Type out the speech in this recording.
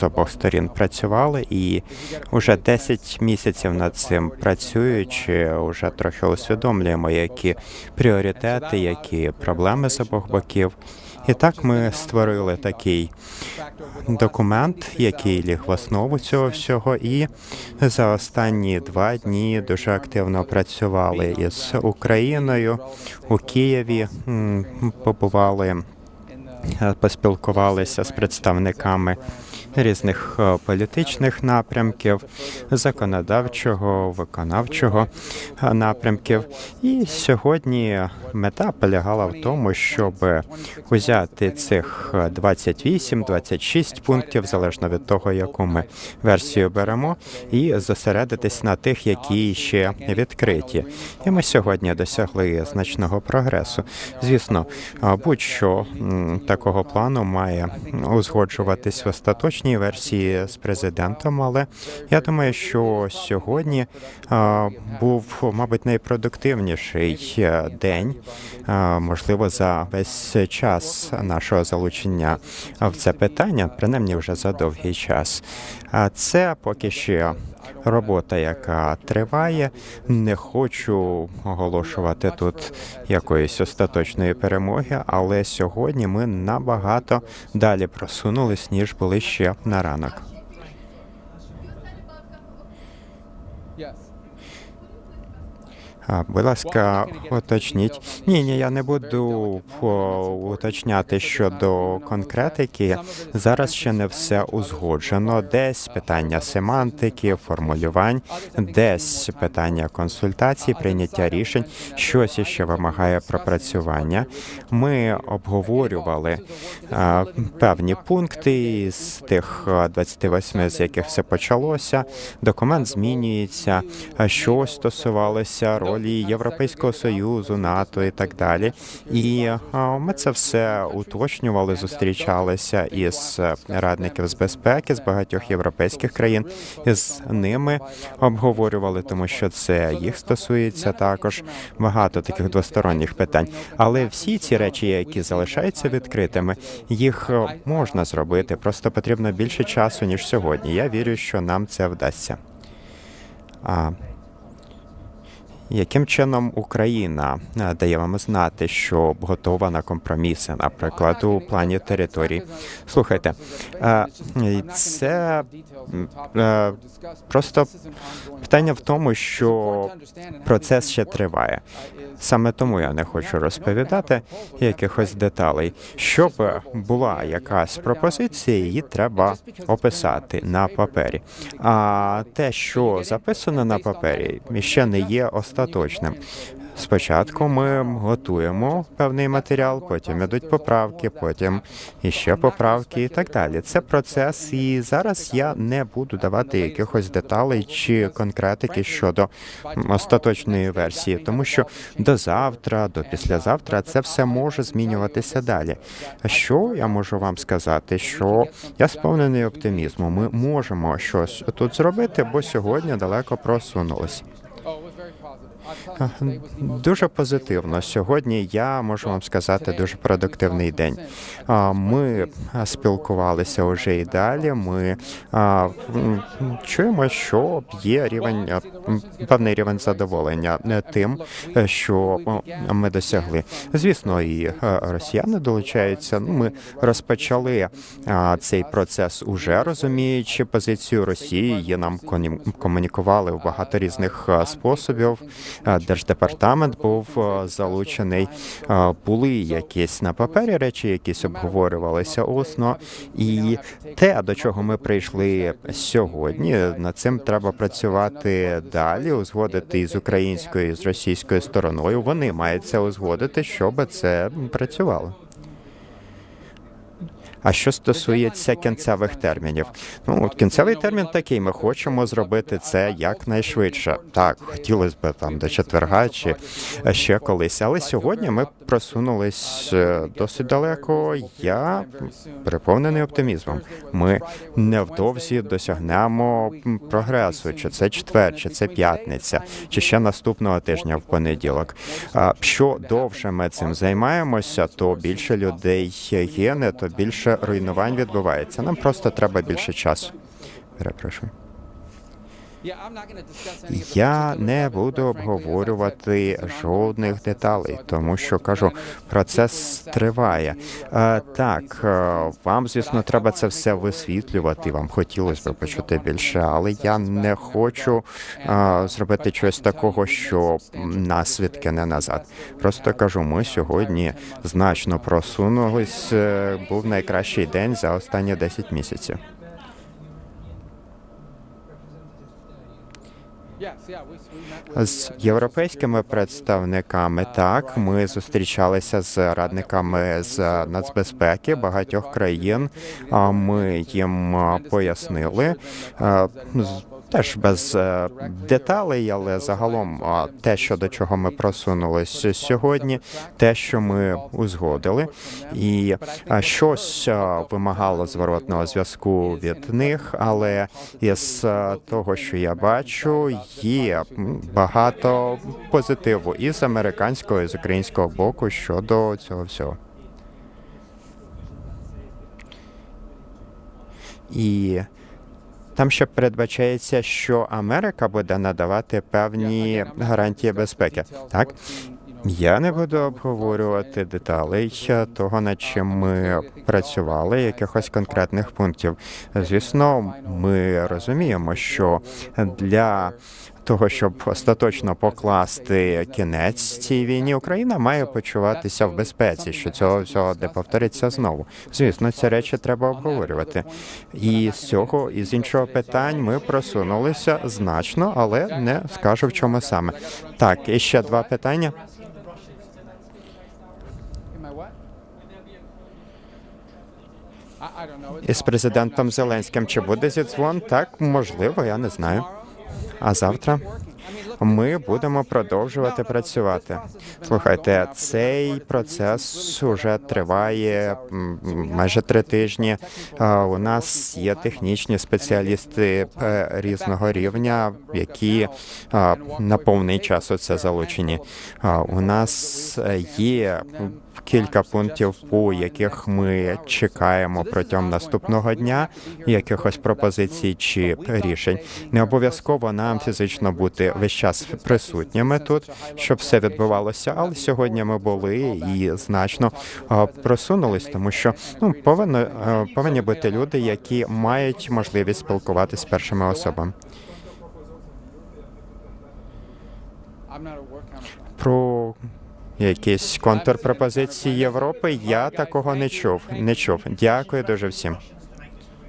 з обох сторін працювали, і вже 10 місяців над цим працюючи, вже трохи усвідомлюємо, які пріоритети, які проблеми з обох боків. І так ми створили такий документ, який ліг в основу цього всього, і за останні два дні дуже активно працювали із Україною у Києві. Побували, е, поспілкувалися з представниками різних е, політичних напрямків, законодавчого, виконавчого е, напрямків. І сьогодні мета полягала в тому, щоб узяти цих 28-26 пунктів, залежно від того, яку ми версію беремо, і зосередитись на тих, які ще відкриті. І ми сьогодні досягли значного прогресу. Звісно, будь-що такого плану має узгоджуватись в остаточній версії з президентом, але я думаю, що сьогодні був, мабуть, найпродуктивніший е, день, можливо, за весь час нашого залучення в це питання, принаймні вже за довгий час. А це поки ще робота, яка триває. Не хочу оголошувати тут якоїсь остаточної перемоги, але сьогодні ми набагато далі просунулись, ніж були ще на ранок. Будь ласка, уточніть. Ні, ні, я не буду уточняти щодо конкретики. Зараз ще не все узгоджено. Десь питання семантики, формулювань, десь питання консультацій, прийняття рішень. Щось іще вимагає пропрацювання. Ми обговорювали а, певні пункти з тих а, 28, з яких все почалося. Документ змінюється. Що стосувалося ролі Європейського союзу, НАТО і так далі. І ми це все уточнювали, зустрічалися із радників з безпеки з багатьох європейських країн. З ними обговорювали, тому що це їх стосується також багато таких двосторонніх питань. Але всі ці речі, які залишаються відкритими, їх можна зробити. Просто потрібно більше часу ніж сьогодні. Я вірю, що нам це вдасться. А яким чином Україна е, дає вам знати, що готова на компроміси, наприклад, у плані території? Слухайте, е, це е, просто питання в тому, що процес ще триває. Саме тому я не хочу розповідати якихось деталей. Щоб була якась пропозиція, її треба описати на папері. А те, що записано на папері, ще не є остаточним. Спочатку ми готуємо певний матеріал, потім ідуть поправки, потім іще поправки і так далі. Це процес, і зараз я не буду давати якихось деталей чи конкретики щодо остаточної версії, тому що до завтра, до післязавтра це все може змінюватися далі. А що я можу вам сказати? Що я сповнений оптимізму. Ми можемо щось тут зробити, бо сьогодні далеко просунулись. Дуже позитивно. Сьогодні я можу вам сказати дуже продуктивний день. Ми спілкувалися вже і далі. Ми чуємо, що є рівень певний рівень задоволення е, тим, е, що ми досягли. Звісно, і е, росіяни долучаються. Ну, Ми розпочали цей процес уже розуміючи позицію Росії. Її нам комунікували в багато різних способів. Держдепартамент був залучений. Були якісь на папері речі, якісь обговорювалися усно. І те, до чого ми прийшли сьогодні, над цим треба працювати далі, узгодити із українською і з російською стороною. Вони мають це узгодити, щоб це працювало. А що стосується кінцевих термінів, ну от кінцевий термін такий: ми хочемо зробити це якнайшвидше. Так, хотілося б там до четверга чи ще колись. Але сьогодні ми просунулись е, досить далеко. Я переповнений оптимізмом. Ми невдовзі досягнемо прогресу, чи це четвер, чи це п'ятниця, чи ще наступного тижня в понеділок. Що довше ми цим займаємося, то більше людей гине, то більше більше руйнувань відбувається. Нам просто треба більше часу. Перепрошую. Я не буду обговорювати жодних деталей, тому що кажу, процес триває. Е, так, е, вам, звісно, треба це все висвітлювати. Вам хотілося б почути більше, але я не хочу е, зробити щось такого, що нас відкине назад. Просто кажу, ми сьогодні значно просунулись. Був найкращий день за останні 10 місяців. З європейськими представниками так ми зустрічалися з радниками з нацбезпеки багатьох країн. А Ми їм пояснили теж без е, деталей, але загалом те, що до чого ми просунулись сьогодні, те, що ми узгодили, і щось вимагало зворотного зв'язку від них, але із того, що я бачу, є багато позитиву і з американського, і з українського боку щодо цього всього. І там ще передбачається, що Америка буде надавати певні гарантії безпеки. Так, я не буду обговорювати деталей того, над чим ми працювали, якихось конкретних пунктів. Звісно, ми розуміємо, що для того, щоб остаточно покласти кінець цій війні, Україна має почуватися в безпеці, що цього всього не повториться знову. Звісно, ці речі треба обговорювати. І з цього і з іншого питань ми просунулися значно, але не скажу в чому саме. Так, і ще два питання. Із президентом Зеленським чи буде зідзвон? Так, можливо, я не знаю. А завтра ми будемо продовжувати працювати. Слухайте, цей процес уже триває майже три тижні. У нас є технічні спеціалісти е, різного рівня, які на повний час у це залучені. У нас є кілька пунктів, по яких ми чекаємо протягом наступного дня якихось пропозицій чи рішень. Не обов'язково нам фізично бути весь час присутніми тут, щоб все відбувалося. Але сьогодні ми були і значно просунулись, тому що ну повинно повинні бути люди, які мають можливість спілкуватися з першими особами. Про якісь контрпропозиції Європи я такого не чув. Не чув. Дякую дуже всім.